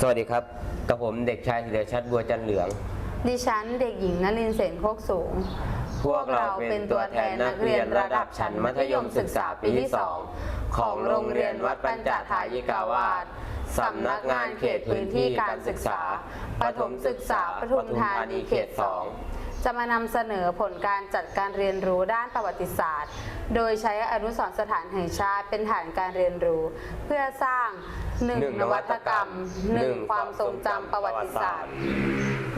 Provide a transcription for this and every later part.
สวัสดีครับ กับผมเด็กชายธีรชัดบัวจันเหลือง ดิฉันเด็กหญิงนลินเสนโคกสูง พวกเราเป็นตัวแทนนักเรียนระดับชั้นมัธยมศึกษาปีที่2ของโรงเรียนวัดปัญจทายิกาวาสสำนักงานเขตพื้นที่การศึกษาประถมศึกษาปทุมธานีเขต2จะมานำเสนอผลการจัดการเรียนรู้ด้านประวัติศาสตร์ โดยใช้อนุสรณ์สถานแห่งชาติเป็นฐานการเรียนรู้ เพื่อสร้าง หนึ่ง 1. นวัตกรรม 1. ความทรงจำประวัติศาสตร์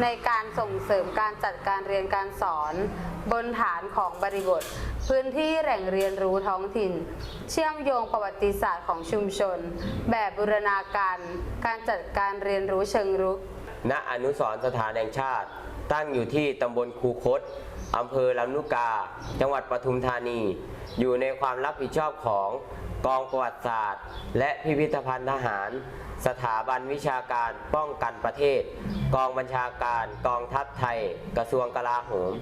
ในการส่งเสริมการจัดการเรียนการสอน บนฐานของบริบท พื้นที่แหล่งเรียนรู้ท้องถิ่น เชื่อมโยงประวัติศาสตร์ของชุมชน แบบบูรณาการ การจัดการเรียนรู้เชิงรุก ณอนุสรณ์สถานแห่งชาติ ตั้งอยู่ที่ตำบลคูคตอำเภอลำลูกกา จังหวัดปทุมธานี อยู่ในความรับผิดชอบของ กองประวัติศาสตร์ และพิพิธภัณฑ์ทหาร สถาบันวิชาการป้องกันประเทศ กองบัญชาการกองทัพไทย กระทรวงกลาโหม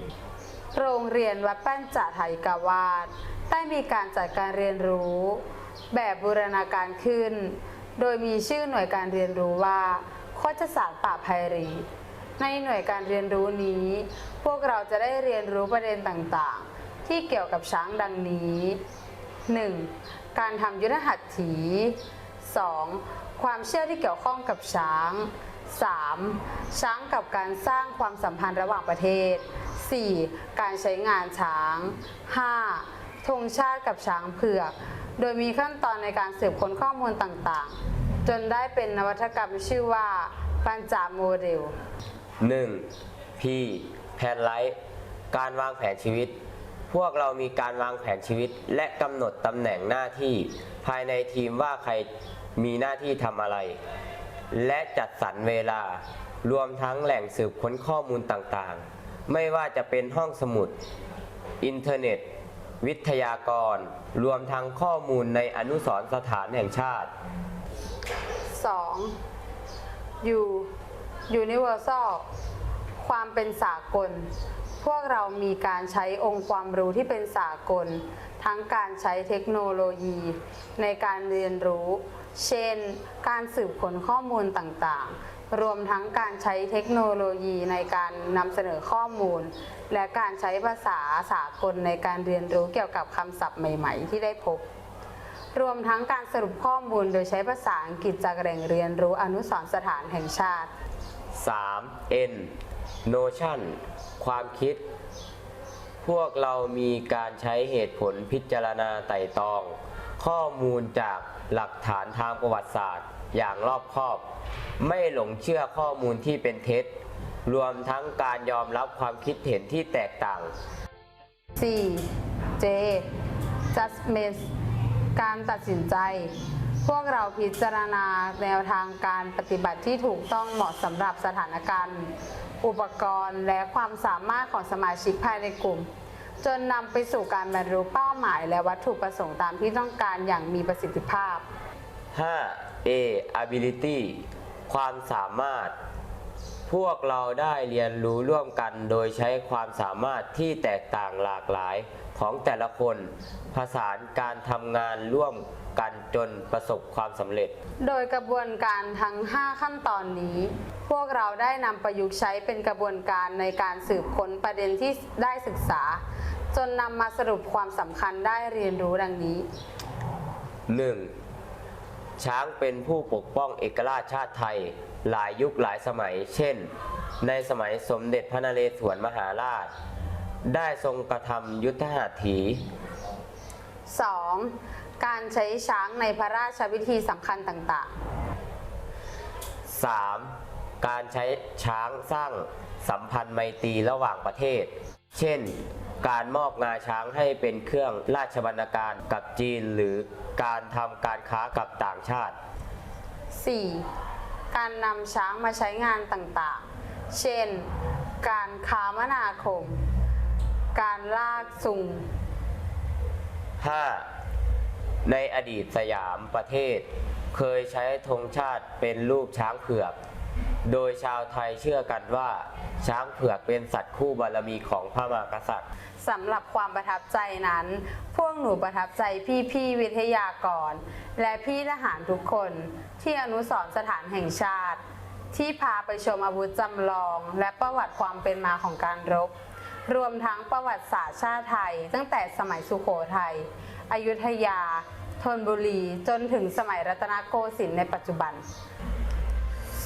โรงเรียนวัดปั้นจ่าไทยกาวาสได้มีการจัดการเรียนรู้ แบบบูรณาการขึ้น โดยมีชื่อหน่วยการเรียนรู้ว่าโคชศาสตร์ป่าไพรี ในหน่วยการเรียนรู้นี้ พวกเราจะได้เรียนรู้ประเด็นต่างๆ ที่เกี่ยวกับช้างดังนี้ 1. การทำยุทธหัตถี 2. ความเชื่อที่เกี่ยวข้องกับช้าง 3. ช้างกับการสร้างความสัมพันธ์ระหว่างประเทศ 4. การใช้งานช้าง 5. ธงชาติกับช้างเผือก โดยมีขั้นตอนในการสืบค้นข้อมูลต่างๆ จนได้เป็นนวัตกรรมชื่อว่าปัญจาโมเดล 1. P แผนไลท์การวางแผนชีวิต พวกเรามีการวางแผนชีวิตและกำหนดตำแหน่งหน้าที่ ภายในทีมว่าใครมีหน้าที่ทำอะไร และจัดสรรเวลารวมทั้งแหล่งสืบค้นข้อมูลต่างๆ ไม่ว่าจะเป็นห้องสมุด อินเทอร์เน็ต วิทยากร รวมทั้งข้อมูลในอนุสรณ์สถานแห่งชาติ 2. U Universal ความเป็นสากล พวกเรามีการใช้องค์ความรู้ที่เป็นสากล ทั้งการใช้เทคโนโลยี ในการเรียนรู้ เช่น การสืบค้นข้อมูลต่างๆ รวมทั้งการใช้เทคโนโลยีในการนำเสนอข้อมูล และการใช้ภาษาสากลในการเรียนรู้เกี่ยวกับคำศัพท์ใหม่ ๆ ที่ได้พบ รวมทั้งการสรุปข้อมูลโดยใช้ภาษาอังกฤษจากแหล่งเรียนรู้อนุสรณ์สถานแห่งชาติ 3. N Notion ความคิด พวกเรามีการใช้เหตุผลพิจารณาไต่ตอง ข้อมูลจากหลักฐานทางประวัติศาสตร์ อย่างรอบคอบ ไม่หลงเชื่อข้อมูลที่เป็นเท็จ รวมทั้งการยอมรับความคิดเห็นที่แตกต่าง 4. J judgment การตัดสินใจ พวกเราพิจารณาแนวทางการปฏิบัติที่ถูกต้องเหมาะสำหรับสถานการณ์อุปกรณ์และความสามารถของสมาชิกภายในกลุ่ม จนนำไปสู่การบรรลุเป้าหมายและวัตถุประสงค์ตามที่ต้องการอย่างมีประสิทธิภาพ 5. A ability ความสามารถ พวกเราได้เรียนรู้ร่วมกันโดยใช้ความสามารถที่แตกต่างหลากหลายของแต่ละคนผสานการทำงานร่วมกันจนประสบความสำเร็จ โดยกระบวนการทั้ง 5 ขั้นตอนนี้ พวกเราได้นำประยุกต์ใช้เป็นกระบวนการในการสืบค้นประเด็นที่ได้ศึกษา จนนำมาสรุปความสำคัญได้เรียนรู้ดังนี้ 1. ช้างเป็นผู้ปกป้องเอกราชชาติไทย หลายยุคหลายสมัย เช่น ในสมัยสมเด็จพระนเรศวรมหาราช ได้ทรงกระทำยุทธหัตถี 2. การใช้ช้างในพระราชพิธีสำคัญต่าง 3. การใช้ช้างสร้างสัมพันธ์ไมตรีระหว่างประเทศ เช่น การมอบงาช้างให้เป็นเครื่องราชบรรณาการกับจีนหรือการทำการค้ากับต่างชาติๆ 4. การนำช้างมาใช้งานต่างๆ เช่น การคามนาคม การลากสุง 5. ในอดีตสยามประเทศ เคยใช้ธงชาติเป็นรูปช้างเผือก โดยชาวไทยเชื่อกันว่า ช้างเผือกเป็นสัตว์คู่บารมีของพระมหากษัตริย์ สำหรับความประทับใจนั้น พวกหนูประทับใจพี่ๆวิทยากร และพี่ทหารทุกคนที่อนุสรณ์สถานแห่งชาติ ที่พาไปชมอาวุธจำลอง และประวัติความเป็นมาของการรบ รวมทั้งประวัติศาสตร์ชาติไทย ตั้งแต่สมัยสุโขทัยอยุธยาธนบุรีจนถึงสมัยรัตนโกสินทร์ในปัจจุบัน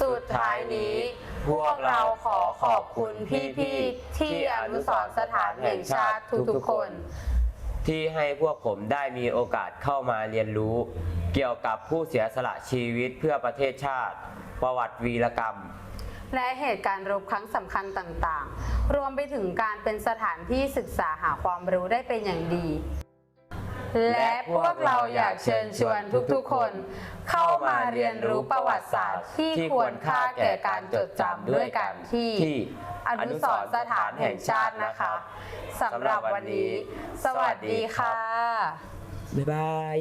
สุดท้ายนี้ พวกเราขอขอบคุณพี่ๆที่อนุสรณ์สถานแห่งชาติทุกๆคน ที่ให้พวกผมได้มีโอกาสเข้ามาเรียนรู้ เกี่ยวกับผู้เสียสละชีวิตเพื่อประเทศชาติ ประวัติวีรกรรม และเหตุการณ์รบครั้งสำคัญต่างๆ รวมไปถึงการเป็นสถานที่ศึกษาหาความรู้ได้เป็นอย่างดี และพวกเราอยากเชิญชวนทุกๆคน เข้ามาเรียนรู้ประวัติศาสตร์ที่ควรค่าแก่การจดจำด้วยกันที่อนุสรสถานแห่งชาตินะคะสำหรับวันนี้ สวัสดีค่ะ บ๊ายบาย